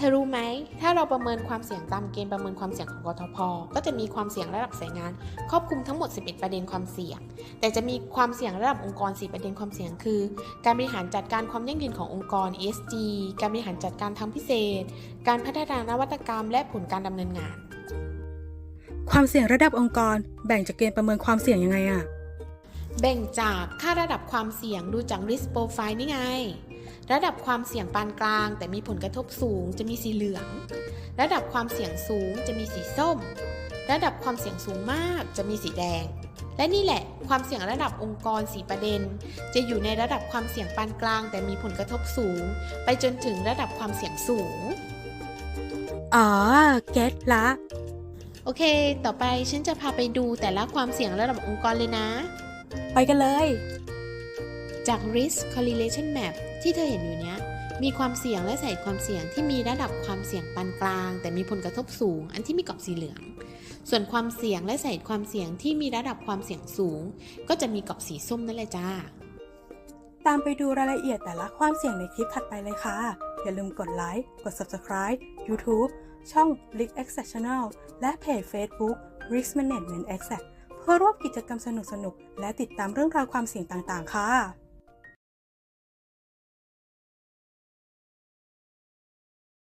เราประเมินความเสี่ยงตามเกณฑ์ประเมินความเสี่ยงของกทพ ก็จะมีความเสี่ยงระดับสายงาน ครอบคลุมทั้งหมด 11 ประเด็นความเสี่ยง แต่จะมีความเสี่ยงระดับองค์กร 4 ประเด็นความเสี่ยงคือ การบริหารจัดการความยั่งยืนขององค์กร ESG การบริหารจัดการทางพิเศษ การพัฒนานวัตกรรม และผลการดำเนินงาน ความเสี่ยงระดับองค์กร แบ่งจากเกณฑ์ประเมินความเสี่ยงยังไงอะแบ่งจากค่าระดับความเสี่ยงดูจาก risk profile นี่ไง ระดับความเสี่ยงปานกลาง แต่มีผลกระทบสูงจะมีสีเหลือง ระดับความเสี่ยงสูงจะมีสีส้ม ระดับความเสี่ยงสูงมากจะมีสีแดง และนี่แหละ ความเสี่ยงระดับองค์กร4ประเด็น จะอยู่ในระดับความเสี่ยงปานกลาง แต่มีผลกระทบสูง ไปจนถึงระดับความเสี่ยงสูง อ๋อ เก็ตละ โอเค ต่อไปฉันจะพาไปดูแต่ละความเสี่ยงระดับองค์กรเลยนะ ไปกันเลย จาก risk correlation map ที่เธอเห็นอยู่เนี้ย มีความเสี่ยงและสาเหตุความเสี่ยงที่มีระดับความเสี่ยงปานกลาง แต่มีผลกระทบสูง อันที่มีกรอบสีเหลือง ส่วนความเสี่ยงและสาเหตุความเสี่ยงที่มีระดับความเสี่ยงสูง ก็จะมีกรอบสีส้มนั่นแหละจ้า ตามไปดูรายละเอียดแต่ละความเสี่ยงในคลิปถัดไปเลยค่ะ อย่าลืมกดไลค์ กด Subscribe YouTube ช่อง Risk Exact Channel และเพจ Facebook Risk Management Exact เพื่อร่วมกิจกรรมสนุกๆ และติดตามเรื่องราวความเสี่ยงต่างๆ ค่ะ